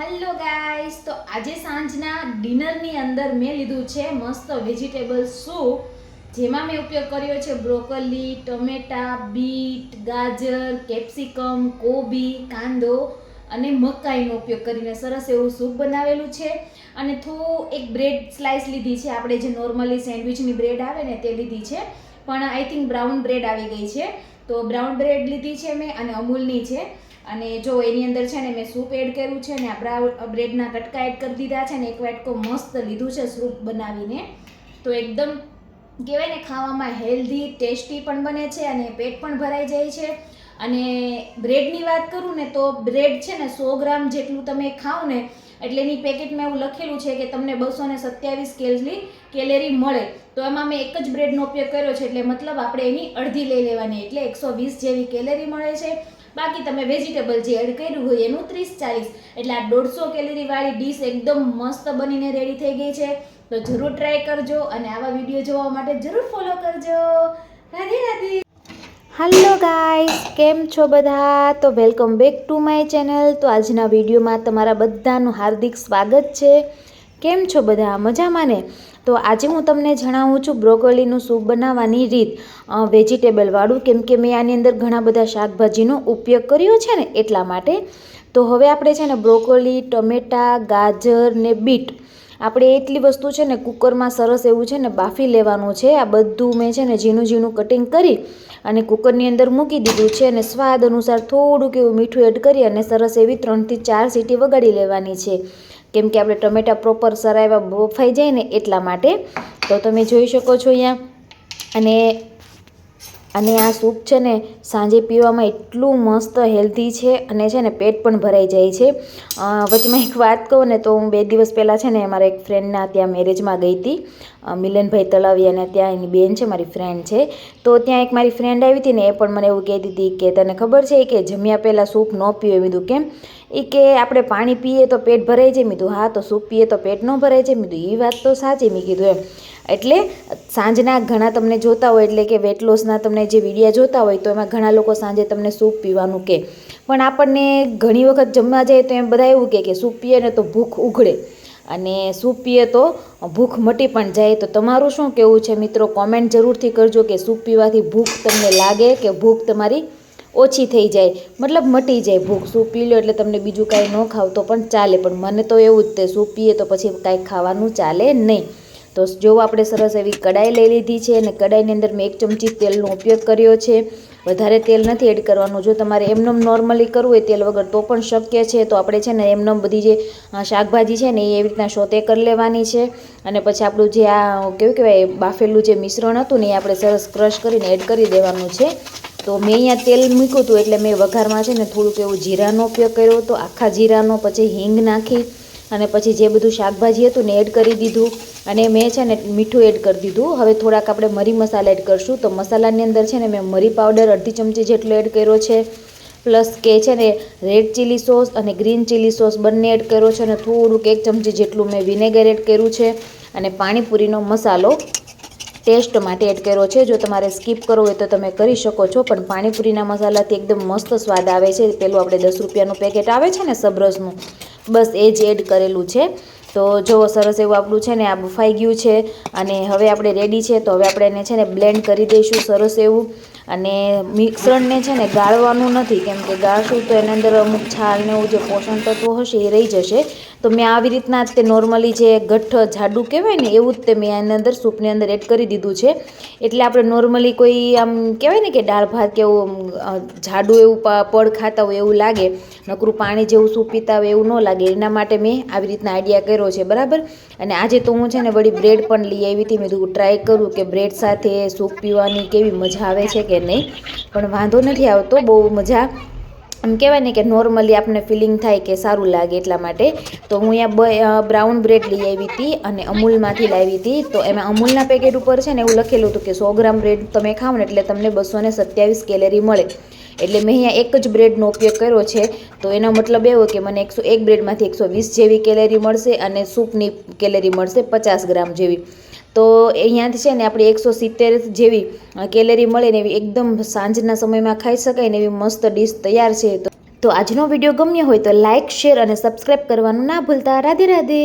Hello guys તો આજે સાંજના ડિનરની અંદર મેં લીધું છે મસ્ત વેજીટેબલ સૂપ જેમાં મેં ઉપયોગ કર્યો છે બ્રોકોલી ટમેટા બીટ ગાજર કેપ્સિકમ કોબી, કાંદો અને મકાઈનો ઉપયોગ કરીને સરસ એવું સૂપ બનાવેલું છે. અને થોડું એક બ્રેડ સ્લાઇસ લીધી છે. આપણે જે નોર્મલી સેન્ડવિચની બ્રેડ આવે ને તે લીધી છે. પણ આઈ થિંક બ્રાઉન બ્રેડ આવી ગઈ છે. તો બ્રાઉન બ્રેડ લીધી છે મેં અને અમૂલની છે. અને જો એની અંદર છે ને મેં સૂપ એડ કર્યું છે ને આ બ્રેડના કટકા એડ કરી દીધા છે ને એક વાટકો મસ્ત લીધું છે સૂપ બનાવીને. તો એકદમ કહેવાય ને ખાવામાં હેલ્ધી ટેસ્ટી પણ બને છે અને પેટ પણ ભરાઈ જાય છે. અને બ્રેડની વાત કરું ને તો બ્રેડ છે ને સો ગ્રામ જેટલું તમે ખાઓ ને એટલે એની પેકેટમાં એવું લખેલું છે કે તમને બસો ને સત્યાવીસ કેલરી, કેલેરી મળે. તો એમાં મેં એક જ બ્રેડનો ઉપયોગ કર્યો છે એટલે મતલબ આપણે એની અડધી લઈ લેવાની, એટલે એકસો વીસ જેવી કેલેરી મળે છે. બાકી તમે વેજીટેબલ જે એડ કર્યું હોય એનું ત્રીસ ચાલીસ. એટલે આ દોઢસો કેલેરીવાળી ડીશ એકદમ મસ્ત બનીને રેડી થઈ ગઈ છે. તો જરૂર ટ્રાય કરજો અને આવા વીડિયો જોવા માટે જરૂર ફોલો કરજો. રાધે રાધે. હલો ગાઈસ કેમ છો બધા? તો welcome back to my channel તો આજના વિડીયોમાં તમારા બધાનું હાર્દિક સ્વાગત છે. કેમ છો બધા? મજામાં ને? તો આજે હું તમને જણાવું છું બ્રોકોલીનું સૂપ બનાવવાની રીત. વેજીટેબલવાળું, કેમ કે મેં આની અંદર ઘણા બધા શાકભાજીનો ઉપયોગ કર્યો છે ને એટલા માટે. તો હવે આપણે છે ને બ્રોકોલી, ટમેટા, ગાજર ને બીટ આપણે એટલી વસ્તુ છે ને કુકરમાં સરસ એવું છે ને બાફી લેવાનું છે. આ બધું મેં છે ને ઝીણું ઝીણું કટિંગ કરી અને કુકરની અંદર મૂકી દીધું છે અને સ્વાદ અનુસાર થોડુંક એવું મીઠું એડ કરી અને સરસ એવી ત્રણથી ચાર સીટી વગાડી લેવાની છે. કેમ કે આપણે ટમેટા પ્રોપર સરાવ્યા બફાઈ જાય ને એટલા માટે. તો તમે જોઈ શકો છો અહીંયા. અને અને આ સૂપ છે ને સાંજે પીવામાં એટલું મસ્ત હેલ્ધી છે અને છે ને પેટ પણ ભરાઈ જાય છે. વચમાં એક વાત કહું ને તો હું બે દિવસ પહેલાં છે ને મારા એક ફ્રેન્ડના ત્યાં મેરેજમાં ગઈ હતી. મિલનભાઈ મિલનભાઈ અને ત્યાં એની બેન છે, મારી ફ્રેન્ડ છે. તો ત્યાં એક મારી ફ્રેન્ડ આવી હતી ને એ પણ મને એવું કહેતી હતી કે, તને ખબર છે કે જમ્યા પહેલાં સૂપ ન પીવે એ કીધું, કેમ? એ કે આપણે પાણી પીએ તો પેટ ભરાઈ જાય મીધું હા, તો સૂપ પીએ તો પેટ ન ભરાય છે. મીધું એ વાત તો સાચી. મેં કીધું એમ. એટલે સાંજના ઘણા તમને જોતા હોય, એટલે કે વેટ લોસના તમને જે વિડીયા જોતા હોય, તો એમાં ઘણા લોકો સાંજે તમને સૂપ પીવાનું કહે પણ આપણને ઘણી વખત જમવા જાય તો એમ બધા એવું કહે કે સૂપ પીએ ને તો ભૂખ ઉઘડે. અને સૂપ પીએ તો ભૂખ મટી પણ જાય. તો તમારું શું કહેવું છે? મિત્રો કોમેન્ટ જરૂરથી કરજો કે સૂપ પીવાથી ભૂખ તમને લાગે કે ભૂખ તમારી ઓછી થઈ જાય, મતલબ મટી જાય ભૂખ. સૂપ પી લો એટલે તમને બીજું કાંઈ ન ખાવ તો પણ ચાલે, પણ મને તો એવું જ તે સૂપ પીએ તો પછી કાંઈ ખાવાનું ચાલે નહીં. તો જો આપણે સરસ એવી કડાઈ લઈ લીધી છે અને કડાઈની અંદર મેં એક ચમચી તેલનો ઉપયોગ કર્યો છે. વધારે તેલ નથી એડ કરવાનું. જો તમારે એમનેમ નોર્મલી કરવું હોય તેલ વગર તો પણ શક્ય છે. તો આપણે છે ને એમનેમ બધી જે શાકભાજી છે ને એ એવી રીતના શોતે કરી લેવાની છે. અને પછી આપણું જે આ, કેવું કહેવાય, બાફેલું જે મિશ્રણ હતું ને એ આપણે સરસ ક્રશ કરીને એડ કરી દેવાનું છે. તો મેં અહીંયા તેલ મૂક્યું હતું એટલે મેં વઘારમાં છે ને થોડુંક એવું જીરાનો ઉપયોગ કર્યો હતો, આખા જીરાનો, પછી હિંગ નાખી અને પછી જે બધું શાકભાજી હતું ને એડ કરી દીધું અને મેં છે ને મીઠું એડ કરી દીધું. હવે થોડાક આપણે મરી મસાલા એડ કરશું. તો મસાલાની અંદર છે ને મેં મરી પાવડર, અડધી ચમચી જેટલો એડ કર્યો છે, પ્લસ કે છે ને રેડ ચીલી સોસ અને ગ્રીન ચીલી સોસ બંને એડ કર્યો છે અને થોડુંક એક ચમચી જેટલું મેં વિનેગર એડ કર્યું છે અને પાણીપુરીનો મસાલો ટેસ્ટ માટે એડ કર્યો છે. જો તમારે સ્કીપ કરવો હોય તો તમે કરી શકો છો. પણ પાણીપુરીના મસાલાથી એકદમ મસ્ત સ્વાદ આવે છે. પેલું આપણે દસ રૂપિયાનું પેકેટ આવે છે ને સબરસનું, બસ એ જ એડ કરેલું છે. તો જો સરસ એવું આપણું છે ને આ બફાઈ ગયું છે અને હવે આપણે રેડી છે તો હવે આપણે એને છે ને બ્લેન્ડ કરી દઈશું સરસ એવું. અને મિશ્રણને છે ને ગાળવાનું નથી, કેમ કે ગાળશું તો એની અંદર અમુક છાલ ને એવું જે પોષણ તત્વો હશે એ રહી જશે. તો મેં આવી રીતના જ તે નોર્મલી જે ગઠ્ઠ જાડું કહેવાય ને એવું જ તે મેં એની અંદર સૂપની અંદર એડ કરી દીધું છે. એટલે આપણે નોર્મલી કોઈ આમ કહેવાય ને કે દાળ ભાત કે એવું જાડું એવું પડ ખાતા હોય એવું લાગે નકરું પાણી જેવું સૂપ પીતા હોય એવું ન લાગે. એના માટે મેં આવી રીતના આઈડિયા કર્યો છે, બરાબર? અને આજે તો હું છે ને વળી બ્રેડ પણ લઈ આવી હતી. મેં કીધું ટ્રાય કરું કે બ્રેડ સાથે સૂપ પીવાની કેવી મજા આવે છે કે નહીં? પણ વાંધો નથી આવતો, બહુ મજા. એમ કહેવાય ને કે નોર્મલી આપણને ફિલિંગ થાય કે સારું લાગે એટલા માટે. તો હું અહીંયા બ્રાઉન બ્રેડ લઈ આવી હતી અને અમૂલમાંથી લાવી હતી. તો એમાં અમૂલના પેકેટ ઉપર છે ને એવું લખેલું હતું કે સો ગ્રામ બ્રેડ તમે ખાઓ ને એટલે તમને બસો સત્યાવીસ કેલેરી મળે. એટલે મેં અહીંયા એક જ બ્રેડનો ઉપયોગ કર્યો છે. તો એનો મતલબ એવો કે મને એકસો એક બ્રેડમાંથી એકસો વીસ જેવી કેલેરી મળશે અને સૂપની કેલેરી મળશે પચાસ ગ્રામ જેવી. તો અહીંયાથી છે ને આપણે એકસો સિત્તેર જેવી કેલેરી મળે ને એવી એકદમ સાંજના સમયમાં ખાઈ શકાય ને એવી મસ્ત ડીશ તૈયાર છે. તો આજનો વીડિયો ગમ્યો હોય તો લાઇક શેર અને સબસ્ક્રાઈબ કરવાનું ના ભૂલતા. રાધે રાધે